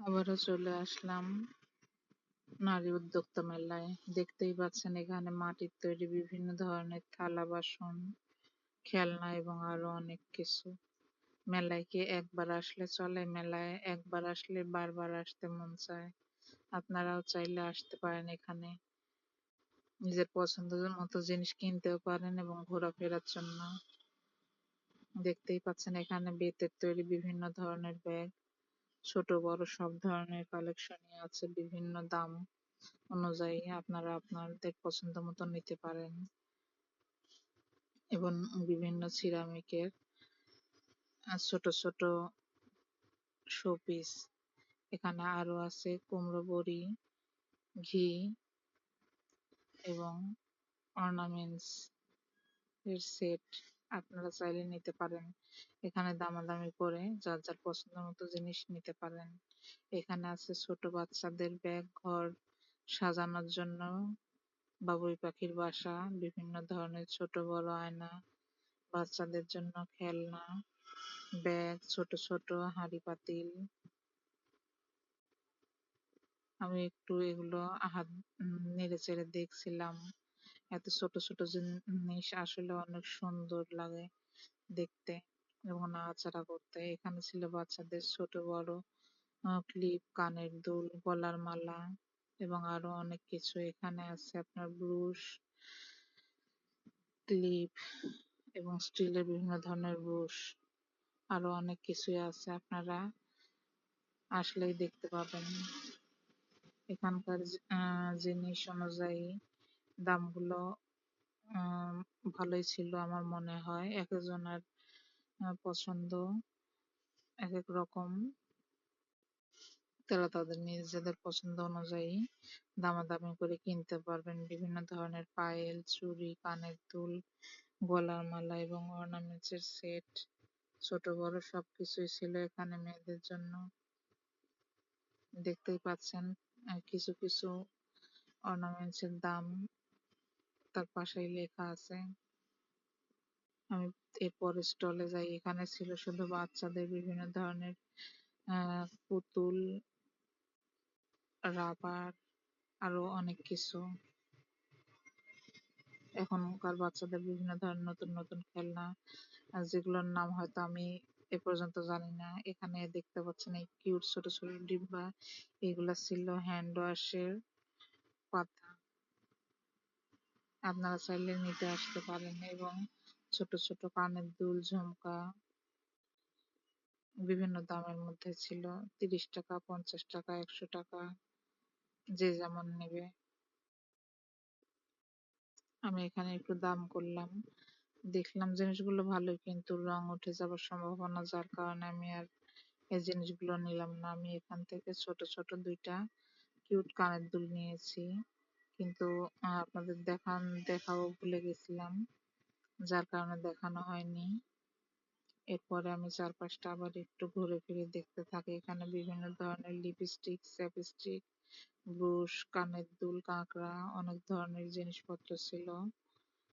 আবারও চলে আসলাম নারী উদ্যোক্তা মেলায়। দেখতেই পাচ্ছেন এখানে মাটির তৈরি বিভিন্ন ধরনের থালা, বাসন, খেলনা এবং আরও অনেক কিছু। মেলায় কি একবার আসলে চলে, মেলায় একবার আসলে বারবার আসতে মন চায়। আপনারাও চাইলে আসতে পারেন এখানে। নিজের পছন্দের মতো জিনিস কিনতেও পারেন এবং ঘোরাফেরার জন্য। দেখতেই পাচ্ছেন এখানে বেতের তৈরি বিভিন্ন ধরনের ব্যাগ। ছোট, বড় সব ধরনের কালেকশনই আছে বিভিন্ন দাম অনুযায়ী আপনারা আপনাদের পছন্দ মতো নিতে পারেন। এবং বিভিন্ন সিরামিকের ছোট ছোট শোপিস এখানে আরও আছে কুমড়ো বড়ি, ঘি এবং অর্নামেন্টস এর সেট আপনারা চাইলে নিতে পারেন। এখানে দামাদামি করে যার যার পছন্দ মতো জিনিস নিতে পারেন। এখানে আছে ছোট বাচ্চাদের ব্যাগ, ঘর সাজানোর জন্য বাবুই পাখির বাসা, বিভিন্ন ধরনের ছোট, বড় আয়না, বাচ্চাদের জন্য খেলনা, ব্যাগ, ছোট ছোট হাঁড়ি পাতিল। আমি একটু এগুলো হাত নেড়ে চেড়ে দেখছিলাম। এত ছোট ছোট জিনিস আসলে অনেক সুন্দর লাগে দেখতে এবং নাড়াচাড়া করতে। এখানে ছিল বাচ্চাদের ছোট বড় ক্লিপ, কানের দুল, গলার মালা এবং আরও অনেক কিছু। এখানে আছে আপনার ব্রুশ, ক্লিপ এবং স্টিলের বিভিন্ন ধরনের ব্রুশ। আরও অনেক কিছুই আছে আপনারা আসলেই দেখতে পাবেন। এখানকার আহ জিনিস অনুযায়ী দামগুলো ভালোই ছিল আমার মনে হয়। এক একজনের পছন্দ এক এক রকম। তারা তাদের নিজেদের পছন্দ অনুযায়ী দামাদামি করে কিনতে পারবেন। বিভিন্ন ধরনের পায়েল, চুড়ি, কানের দুল, গলার মালা এবং অর্নামেন্টসের সেট, ছোট, বড় সবকিছুই ছিল এখানে মেয়েদের জন্য। দেখতেই পাচ্ছেন কিছু কিছু অর্নামেন্টসের দাম তার পাশেই লেখা আছে, আমি এরপরে স্টলে যাই। এখানে ছিল শুধু বাচ্চাদের বিভিন্ন ধরনের পুতুল, রাবার, আরও অনেক কিছু। এখনকার বাচ্চাদের বিভিন্ন ধরনের নতুন নতুন খেলনা যেগুলোর নাম হয়তো আমি এ পর্যন্ত জানি না। এখানে দেখতে পাচ্ছেন এই কিউট ছোট ছোট ডিব্বা, এগুলা ছিল হ্যান্ড ওয়াশের পাতা। আপনারা চাইলে নিতে আসতে পারেন এবং ছোট ছোট কানের দুল, ঝুমকা বিভিন্ন দামের মধ্যে ছিল। তিরিশ টাকা, পঞ্চাশ টাকা, একশো টাকা, যে যেমন নেবে। আমি এখানে একটু দাম করলাম। দেখলাম জিনিসগুলো ভালোই কিন্তু রং উঠে যাওয়ার সম্ভাবনা, যার কারণে আমি আর এই জিনিসগুলো নিলাম না। আমি এখান থেকে ছোট ছোট দুইটা কিউট কানের দুল নিয়েছি। কিন্তু আপনাদের দেখান দেখাও ভুলে গেছিলাম। যার কারণে দেখানো হয়নি। এরপরে আমি চারপাশটা আবার একটু ঘুরে ফিরে দেখতে থাকি। এখানে বিভিন্ন ধরনের লিপস্টিক চ্যাপস্টিক ব্রুশ, কানের দুল, কাঁকড়া, অনেক ধরনের জিনিসপত্র ছিল।